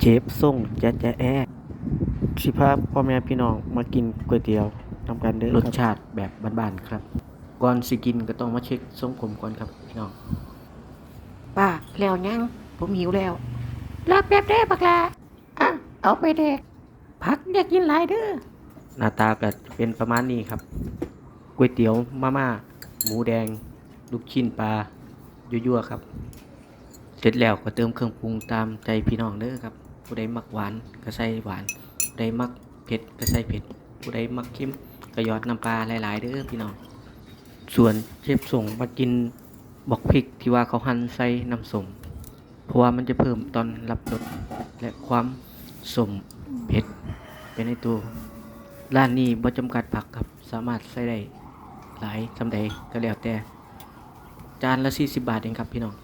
เชฟส่งแจ๊ะแจ๊ะแอะสิพาพ่อแม่พี่น้องมากินก๋วยเตี๋ยวนำกันเด้อรสชาติแบบบ้านๆครับ ก่อนสิกินก็ต้องมาเช็คทรงผมก่อนครับพี่น้องป้าแล้วยังผมหิวแล้วรอแป๊บเด้อบักลาอะเอาไปเด็กพักอยากกินหลายเด้อหน้าตาก็เป็นประมาณนี้ครับก๋วยเตี๋ยวมาม่าหมูแดง ลูกชิ้นปลายั่วๆครับ เสร็จแล้วก็เติมเครื่องปรุงตามใจพี่น้องเด้อครับ ผู้ใดมักหวานก็ใส่หวาน ผู้ใดมักเผ็ดก็ใส่เผ็ด ผู้ใดมักเค็มก็ยอดน้ำปลาหลายๆเด้อพี่น้อง ส่วนเชฟส่งมากินบอกพริกที่ว่าเขาหั่นใส่น้ำส้มเพราะว่ามันจะเพิ่มตอนรับรสและความสมเผ็ดไปในตัวร้านนี้บ่จำกัดผักครับสามารถใส่ได้หลายสำใดก็แล้วแต่ จานละ40บาทเองครับพี่น้อง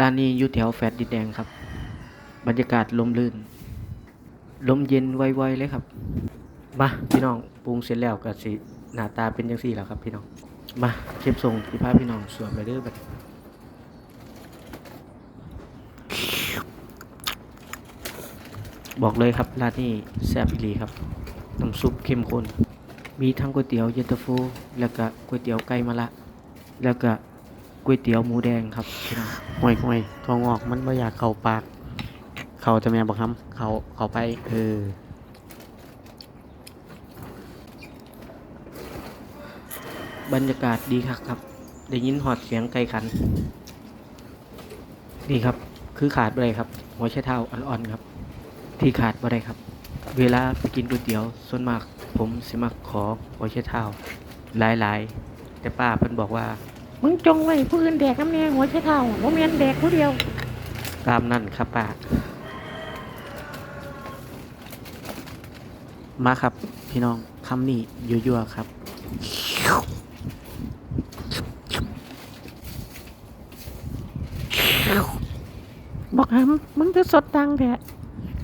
ร้านนี้อยู่แถวแฟดดินแดงครับ บรรยากาศลมลื่น ลมเย็นไวๆเลยครับ มาพี่น้องปรุงเสร็จแล้วก็สิหน้าตาเป็นจังซี่แล้วครับพี่น้อง มาเชฟส่งพี่พาพี่น้องสวมไปเด้อบัดบอกเลยครับร้านนี้แซ่บอีหลีครับน้ำซุปเข้มข้นมีทั้งก๋วยเตี๋ยวเย็นตาโฟแล้วก็ก๋วยเตี๋ยวไก่มะละ แล้วก็ ก๋วยเตี๋ยวหมูแดงครับพี่น้องห่วยห่วยทองออกมันไม่อยากเข้าปาก เขาจะแม่บอกคำเขาเขาไปเออบรรยากาศดีครับครับ ได้ยินหอดเสียงไก่ขัน นี่ครับ คือขาดไปเลยครับ หัวไชเท้าอ่อนๆครับ ที่ขาดบ่ได้ครับ เวลาไปกินก๋วยเตี๋ยว ส่วนมาก ผมสิมักขอหัวไชเท้าหลายๆ แต่ป้าเพิ่นบอกว่า มึงจงไว้ผู้อื่นแดกน้ำแน่หัวใช้เท้าบ่แม่นแดกผู้เดียว ตามนั่นครับป้า มาครับ พี่น้องคำนี้ยั่วๆครับ บอกหำมึงจะสดดังแท้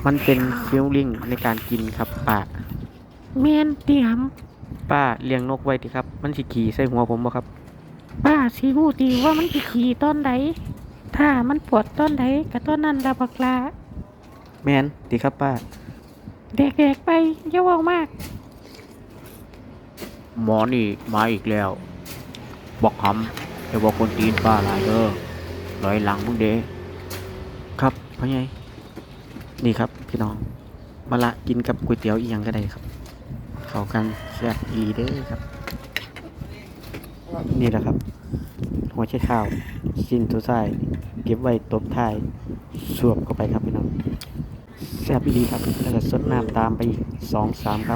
มันเป็นฟิลลิ่งในการกินครับป้าแม่นตีหป้าเลี้ยงนกไว้ติครับ มันสิขี่ใส่หัวผมบ่ครับำ ป้าสิฮู้ดีว่ามันสิขี่ตอนใดถ้ามันปวดตอนใดก็ตอนนั้นละบักลาแมนติครับป้าแดกๆไปอย่าเว้ามาก หมอนี่มาอีกแล้ว บอกคำแต่ว่าคนตีนป้าหลายเด้อลอยหลังมึงเด้ครับพ่อใหญ่นี่ครับพี่น้องมาละกินกับก๋วยเตี๋ยวอีหยังก็ได้ครับ เข้ากันแซ่บอีหลีเด้อครับ นี่แหละครับ หัวเช็ดข้าวชิ้นตัวใส่เก็บไว้ตบท้ายสวบเข้าไปครับพี่น้องแซ่บอีหลีครับแล้วก็สดน้ำตามไปอีกสองสามค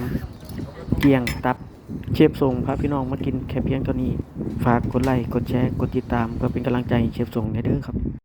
ำเกียงตับเชฟทรงพาพี่น้องมากินแค่เพียงเท่านี้ ฝากกดไลค์กดแชร์กดติดตามเพื่อเป็นกำลังใจเชฟทรงในเด้อครับ